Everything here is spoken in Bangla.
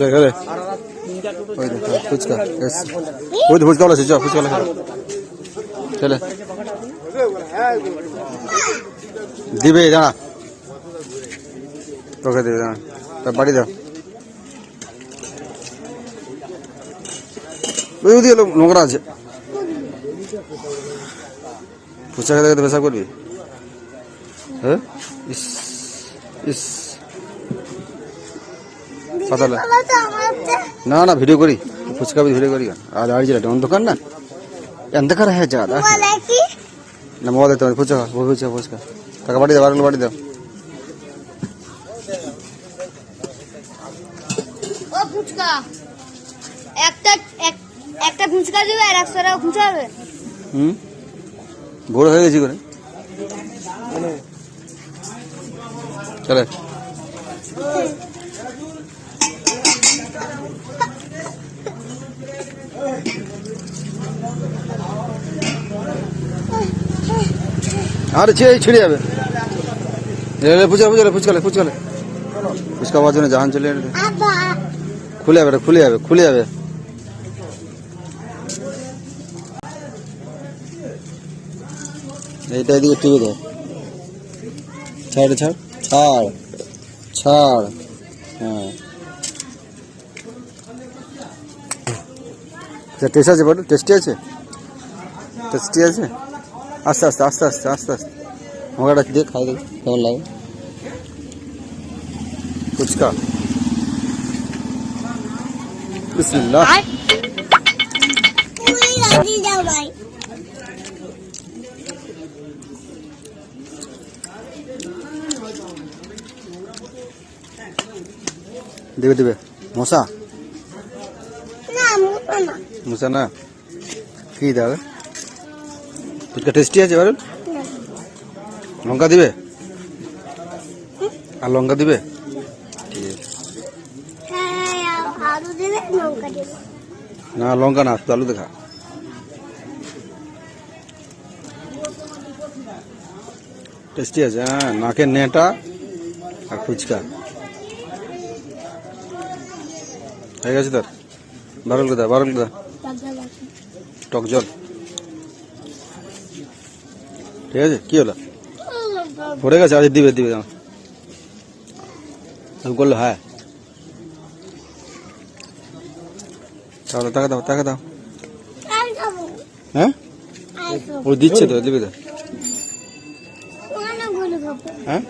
দেখ ফুচকা ওই ফুচকা বলেছে চ ফুচকা চলে দিবে, দাঁড়া। তোকে দিবে, দাঁড়া। তা বাড়ি দাও ওদিকে নোংরা আছে। ফুচকা খেতে খেতে পেশাব করবি? হ্যাঁ? ইস ইস। কথা না না ভিডিও করি। ফুচকা ভিডিও করি। আর আর যেটা দোকান না? অন্ধকার হ্যাঁ যা আচ্ছা। না মোবাইল তোমার ফুচকা ফুচকা ফুচকা তাকে বাড়ি দাও বারগুলো বাড়ি দাও। হুম? ভোর হয়ে গেছি করে। চলে। আর ছে ছিড়ে যাবে। ফুচকা ফুচকা ফুচকালে ফুচকালে ফুচকা হওয়ার জন্য জাহান চলে খুলে যাবে খুলে যাবে খুলে যাবে। এইটা এদিকে টিপে দাও ছাড় ছাড়। ছাড়। ছাড়। হ্যাঁ। টেস্ট আছে বলো টেস্টি আছে টেস্টি আছে আস্তে আস্তে আস্তে আস্তে আস্তে আস্তে আমাকে দিয়ে খাই দেবে কেমন লাগে ফুচকা বিসমিল্লাহ দিবে দিবে মশা মশা না কি দেবে ফুচকা টেস্টি আছে এবার লঙ্কা দিবে? আর লঙ্কা দিবে? না লঙ্কা না তুই আলু দেখা। টেস্টি আছে হ্যাঁ নাকের নেটা আর ফুচকা। হয়ে গেছে তোর? বারল কোথা বারল কোথা টক জল ঠিক আছে? কি হলো? পড়ে গেছে? আজ দিবে দিবে আমি করল হ্যাঁ। তাহলে টাকা দাও টাকা দাও। হ্যাঁ? ও দিচ্ছে তো, দিবে তো। হ্যাঁ?